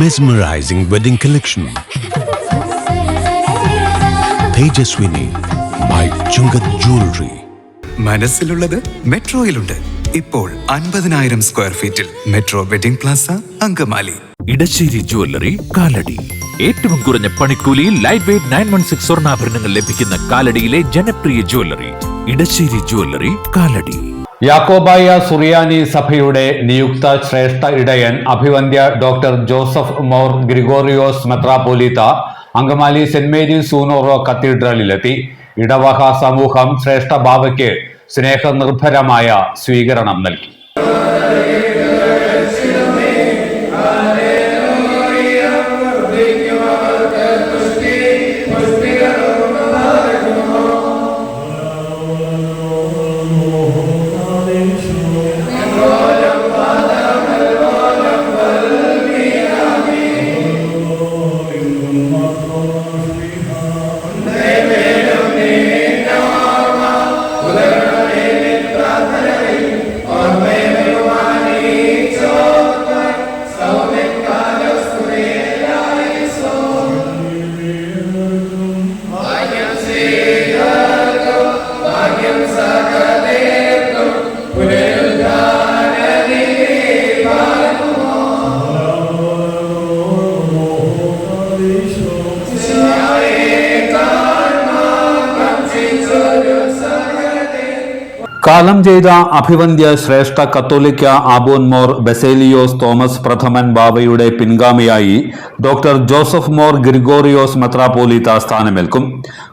mesmerizing wedding collection Tejaswini by Chungath jewellery മനസ്സിലുള്ളത് മെട്രോയിലുണ്ട്. ഇപ്പോൾ അൻപതിനായിരം സ്ക്വയർ ഫീറ്റിൽ metro wedding plaza Angamaly. Edassery jewellery Kalady. ഏറ്റവും കുറഞ്ഞ പണിക്കൂലിയിൽ light weight nine one six സ്വർണാഭരണങ്ങൾ ലഭിക്കുന്ന കാലടിയിലെ ജനപ്രിയ ജ്വല്ലറി ഇടശ്ശേരി ജ്വല്ലറി കാലടി. യാക്കോബായ സുറിയാനി സഭയുടെ നിയുക്ത ശ്രേഷ്ഠ ഇടയൻ അഭിവന്ദ്യ ഡോക്ടർ ജോസഫ് മോർ ഗ്രിഗോറിയോസ് മെത്രാപോലീത്ത അങ്കമാലി സെന്റ് മേരീസ് സൂനോറോ കത്തീഡ്രലിലെത്തി. ഇടവക സമൂഹം ശ്രേഷ്ഠ ബാവയ്ക്ക് സ്നേഹനിർഭരമായ സ്വീകരണം നൽകി. കാലം ചെയ്ത അഭിവന്ദ്യ ശ്രേഷ്ഠ കത്തോലിക്ക ആബോൻമോർ ബെസേലിയോസ് തോമസ് പ്രഥമൻ ബാബയുടെ പിൻഗാമിയായി ഡോക്ടർ ജോസഫ് മോർ ഗ്രിഗോറിയോസ് മെത്രാപോലീത്ത സ്ഥാനമേൽക്കും.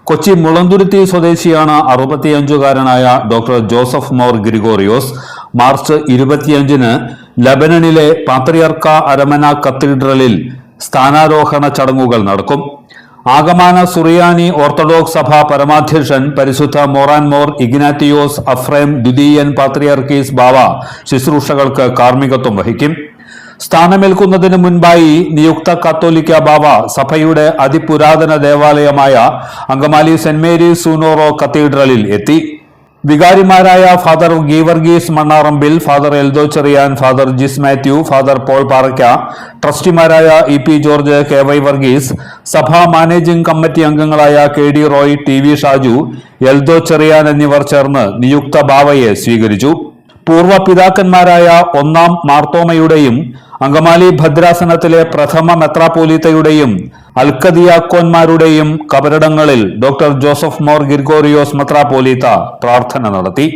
കൊച്ചി മുളന്തുരുത്തി സ്വദേശിയാണ് അറുപത്തിയഞ്ചുകാരനായ doctor Joseph Mor Gregorios. March ഇരുപത്തിയഞ്ചിന് ലബനനിലെ പാത്രിയർക്ക അരമന കത്തീഡ്രലിൽ സ്ഥാനാരോഹണ ചടങ്ങുകൾ നടക്കും. ആഗമാന സുറിയാനി ഓർത്തഡോക്സ് സഭ പരമാധ്യക്ഷൻ പരിശുദ്ധ മോറാൻ മോർ ഇഗ്നാറ്റിയോസ് അഫ്രേം ദ്വിതീയൻ പാത്രിയർക്കീസ് ബാവ ശുശ്രൂഷകൾക്ക് കാർമ്മികത്വം വഹിക്കും. സ്ഥാനമേൽക്കുന്നതിന് മുൻപായി നിയുക്ത കത്തോലിക്ക ബാവ സഭയുടെ അതിപുരാതന ദേവാലയമായ അങ്കമാലി സെന്റ് മേരീസ് സൂനോറോ കത്തീഡ്രലിൽ എത്തി. വികാരിമാരായ father Geevarghese Mannarambil father Eldho Cherian father Jis Mathew father Paul Parakka ട്രസ്റ്റിമാരായ E P George K Y Varghese സഭാ മാനേജിംഗ് കമ്മിറ്റി അംഗങ്ങളായ K D Roy T V Shaju Eldho Cherian എന്നിവർ ചേർന്ന് നിയുക്ത ബാവയെ സ്വീകരിച്ചു. പൂർവ പിതാക്കന്മാരായ ഒന്നാം മാർത്തോമയുടെയും അങ്കമാലി ഭദ്രാസനത്തിലെ പ്രഥമ മെത്രാപോലീത്തയുടെയും അൽക്കദിയാക്കോന്മാരുടെയും കബറിടങ്ങളിൽ ഡോക്ടർ ജോസഫ് മോർ ഗിർഗോറിയോസ് മെത്രാപോലീത്ത പ്രാർത്ഥന നടത്തി.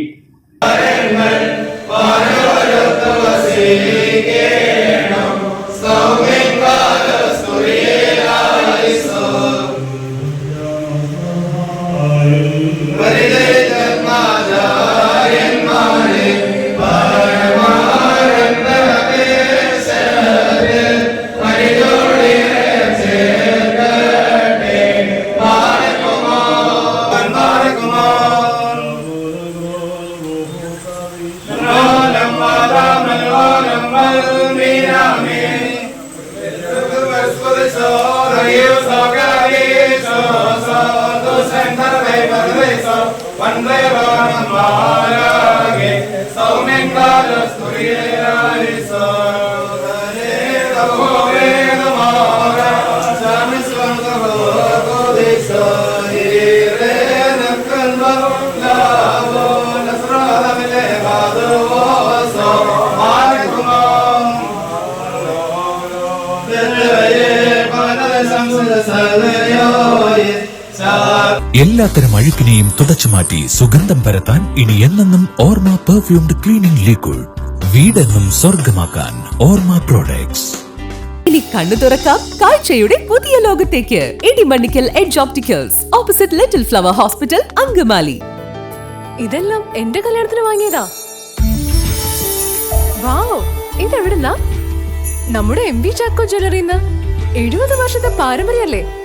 Cuando llevan a la que എല്ലാത്തരം അഴുക്കിനെയും തുടച്ചു മാറ്റി സുഗന്ധം പരത്താൻ ഇനി എന്നെന്നും ഓർമ്മ പെർഫ്യൂംഡ് ക്ലീനിംഗ് ലിക്വിഡ് വീടെന്നും സ്വർഗമാക്കാൻ ഓർമ്മ പ്രോഡക്ട്സ് ഇനി കണ്ണു തുറക്കാം കാഴ്ചയുടെ പുതിയ ലോകത്തേക്ക്. Edimannickal edge opticals opposite little flower hospital Angamaly. ഇതെല്ലാം എന്റെ കല്യാണത്തിന് വാങ്ങിയതാ. വാവ് ഇതെവിടുന്നാ? നമ്മുടെ എം വി ചാക്കോ ജ്വല്ലറിന്ന് എഴുപത് വർഷത്തെ പാരമ്പര്യല്ലേ